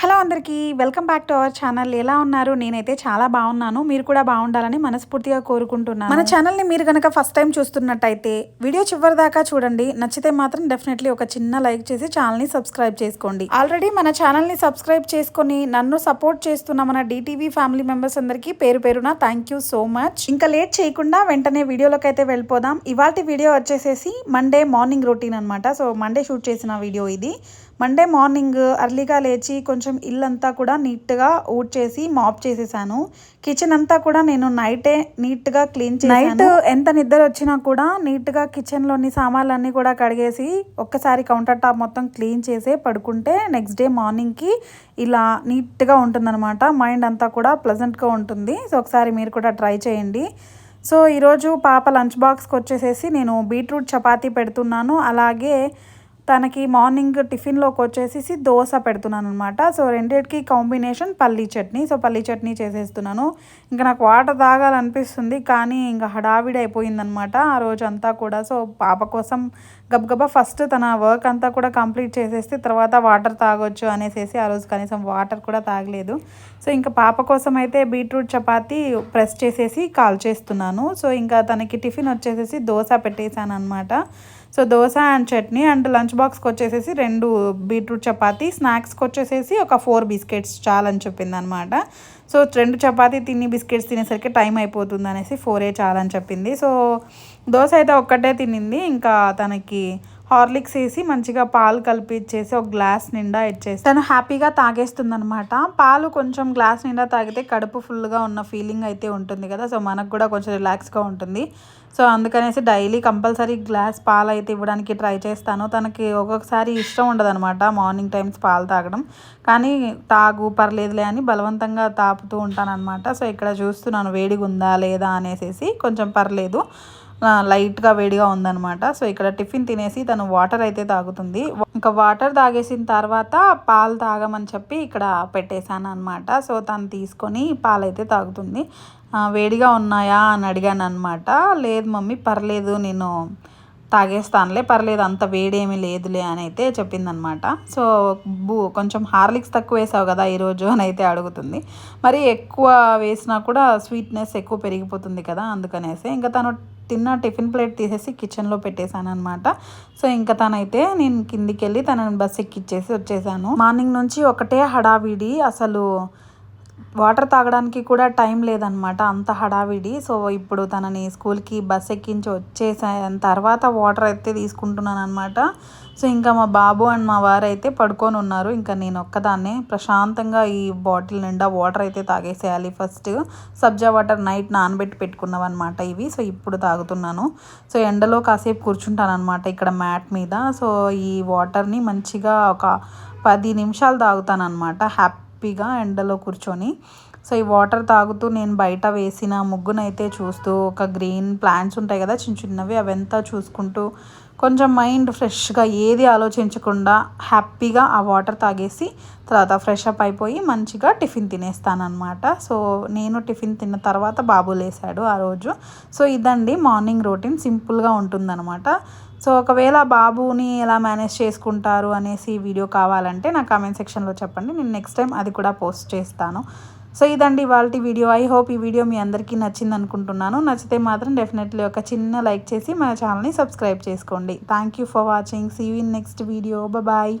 Hello అందరికీ welcome back to our channel. ఎలా ఉన్నారు? నేనైతే చాలా బాగున్నాను. మీరు కూడా బాగుండాలని మనస్ఫూర్తిగా కోరుకుంటున్నాను. మన ఛానల్ని మీరు కనుక ఫస్ట్ టైం చూస్తున్నట్టయితే వీడియో చివరి దాకా చూడండి. నచ్చితే మాత్రం డెఫినెట్లీ ఒక చిన్న లైక్ చేసి ఛానల్ని సబ్స్క్రైబ్ చేసుకోండి. ఆల్రెడీ మన ఛానల్ని సబ్స్క్రైబ్ చేసుకొని నన్ను సపోర్ట్ చేస్తున్న మన డిటీవీ ఫ్యామిలీ మెంబర్స్ అందరికీ పేరు పేరున థ్యాంక్ యూ సో మచ్ ఇంకా లేట్ చేయకుండా వెంటనే వీడియోలోకి అయితే వెళ్ళిపోదాం. ఇవాళ వీడియో వచ్చేసేసి మండే మార్నింగ్ రొటీన్ అనమాట సో మండే షూట్ చేసిన వీడియో ఇది. మండే మార్నింగ్ అర్లీగా లేచి కొంచెం ఇల్లంతా కూడా నీట్గా ఊడ్ చేసి మాప్ చేసేసాను. కిచెన్ అంతా కూడా నేను నైటే నీట్గా క్లీన్ చేసి నైట్ ఎంత నిద్ర వచ్చినా కూడా నీట్గా కిచెన్లోని సామాన్లన్నీ కూడా కడిగేసి ఒక్కసారి కౌంటర్ టాప్ మొత్తం క్లీన్ చేసే పడుకుంటే నెక్స్ట్ డే మార్నింగ్కి ఇలా నీట్గా ఉంటుందన్నమాట. మైండ్ అంతా కూడా ప్లజెంట్గా ఉంటుంది. సో ఒకసారి మీరు కూడా ట్రై చేయండి. సో ఈరోజు పాప లంచ్ బాక్స్కి వచ్చేసేసి నేను బీట్రూట్ చపాతీ పెడుతున్నాను. అలాగే తనకి మార్నింగ్ టిఫిన్లోకి వచ్చేసి దోశ పెడుతున్నాను అనమాట సో రెండింటికి కాంబినేషన్ పల్లీ చట్నీ. సో పల్లీ చట్నీ చేసేస్తున్నాను. ఇంకా నాకు వాటర్ తాగాలనిపిస్తుంది కానీ ఇంకా హడావిడి అయిపోయిందనమాట ఆ రోజు అంతా కూడా. సో పాప కోసం గబగబా ఫస్ట్ తన వర్క్ అంతా కూడా కంప్లీట్ చేసేస్తే తర్వాత వాటర్ తాగొచ్చు అనేసి ఆ రోజు కనీసం వాటర్ కూడా తాగలేదు. సో ఇంకా పాప కోసం అయితే బీట్రూట్ చపాతి ప్రెస్ చేసేసి కాల్ చేస్తున్నాను. సో ఇంకా తనకి టిఫిన్ వచ్చేసేసి దోశ పెట్టేశాను అనమాట so dosa and chutney and lunch బాక్స్కి వచ్చేసేసి రెండు బీట్రూట్ చపాతి స్నాక్స్కి వచ్చేసేసి ఒక ఫోర్ బిస్కెట్స్ చాలని చెప్పింది అనమాట సో రెండు చపాతీ తిని బిస్కెట్స్ తినేసరికి టైం అయిపోతుంది అనేసి ఫోరే చాలని చెప్పింది. సో దోశ అయితే ఒక్కటే తినింది. ఇంకా తనకి హార్లిక్స్ వేసి మంచిగా పాలు కలిపి ఇచ్చేసి ఒక గ్లాస్ నిండా ఇచ్చేసి తను హ్యాపీగా తాగేస్తుంది అనమాట పాలు కొంచెం గ్లాస్ నిండా తాగితే కడుపు ఫుల్గా ఉన్న ఫీలింగ్ అయితే ఉంటుంది కదా. సో మనకు కూడా కొంచెం రిలాక్స్గా ఉంటుంది. సో అందుకనేసి డైలీ కంపల్సరీ గ్లాస్ పాలు అయితే ఇవ్వడానికి ట్రై చేస్తాను. తనకి ఒక్కొక్కసారి ఇష్టం ఉండదనమాట మార్నింగ్ టైమ్స్ పాలు తాగడం. కానీ తాగు పర్లేదులే అని బలవంతంగా తాపుతూ ఉంటాననమాట సో ఇక్కడ చూస్తున్నాను వేడిగా ఉందా లేదా అనేసి కొంచెం పర్లేదు. లైట్గా వేడిగా ఉందనమాట సో ఇక్కడ టిఫిన్ తినేసి తను వాటర్ అయితే తాగుతుంది. ఇంకా వాటర్ తాగేసిన తర్వాత పాలు తాగమని చెప్పి ఇక్కడ పెట్టేశాను అనమాట సో తను తీసుకొని పాలు అయితే తాగుతుంది వేడిగా ఉన్నాయా అని అడిగాను అనమాట లేదు మమ్మీ పర్లేదు నేను తాగేస్తానులే పర్లేదు అంత వేడేమీ లేదులే అని అయితే చెప్పిందనమాట సో బూ కొంచెం హార్లిక్స్ తక్కువ వేసావు కదా ఈరోజు అని అయితే అడుగుతుంది. మరి ఎక్కువ వేసినా కూడా స్వీట్నెస్ ఎక్కువ పెరిగిపోతుంది కదా అందుకనేసి. ఇంకా తను తిన్న టిఫిన్ ప్లేట్ తీసేసి కిచెన్లో పెట్టేశాను అనమాట సో ఇంకా తనైతే నేను కిందికి వెళ్ళి తనని బస్ ఎక్కిచ్చేసి వచ్చేసాను. మార్నింగ్ నుంచి ఒకటే హడావిడి. అసలు వాటర్ తాగడానికి కూడా టైం లేదనమాట అంత హడావిడి. సో ఇప్పుడు తనని స్కూల్కి బస్ ఎక్కించి వచ్చేసిన తర్వాత వాటర్ అయితే తీసుకుంటున్నాను అనమాట సో ఇంకా మా బాబు అండ్ మా వారు అయితే పడుకొని ఉన్నారు. ఇంకా నేను ఒక్కదాన్నే ప్రశాంతంగా ఈ బాటిల్ నిండా వాటర్ అయితే తాగేసేయాలి ఫస్ట్. సబ్జా వాటర్ నైట్ నానబెట్టి పెట్టుకున్నామన్నమాట ఇవి. సో ఇప్పుడు తాగుతున్నాను. సో ఎండలో కాసేపు కూర్చుంటాను అనమాట ఇక్కడ మ్యాట్ మీద. సో ఈ వాటర్ని మంచిగా ఒక పది నిమిషాలు తాగుతాను అనమాట హ్యాపీ హ్యాపీగా ఎండలో కూర్చొని సో ఈ వాటర్ తాగుతూ నేను బయట వేసిన ముగ్గునైతే చూస్తూ ఒక గ్రీన్ ప్లాంట్స్ ఉంటాయి కదా చిన్న చిన్నవి అవంతా చూసుకుంటూ కొంచెం మైండ్ ఫ్రెష్గా ఏది ఆలోచించకుండా హ్యాపీగా ఆ వాటర్ తాగేసి తర్వాత ఫ్రెష్ అప్ అయిపోయి మంచిగా టిఫిన్ తినేస్తానమాట సో నేను టిఫిన్ తిన్న తర్వాత బాబు లేసాడు ఆ రోజు. సో ఇదండి మార్నింగ్ రొటీన్ సింపుల్గా ఉంటుందన్నమాట. సో ఒకవేళ బాబుని ఎలా మేనేజ్ చేసుకుంటారు అనేసి వీడియో కావాలంటే నా కామెంట్ సెక్షన్లో చెప్పండి. నేను నెక్స్ట్ టైం అది కూడా పోస్ట్ చేస్తాను. సో ఇదండి వాళ్ళ వీడియో. ఐ హోప్ ఈ వీడియో మీ అందరికీ నచ్చింది అనుకుంటున్నాను. నచ్చితే మాత్రం డెఫినెట్లీ ఒక చిన్న లైక్ చేసి మన ఛానల్ని సబ్స్క్రైబ్ చేసుకోండి. Thank you for watching. See in next video. Bye.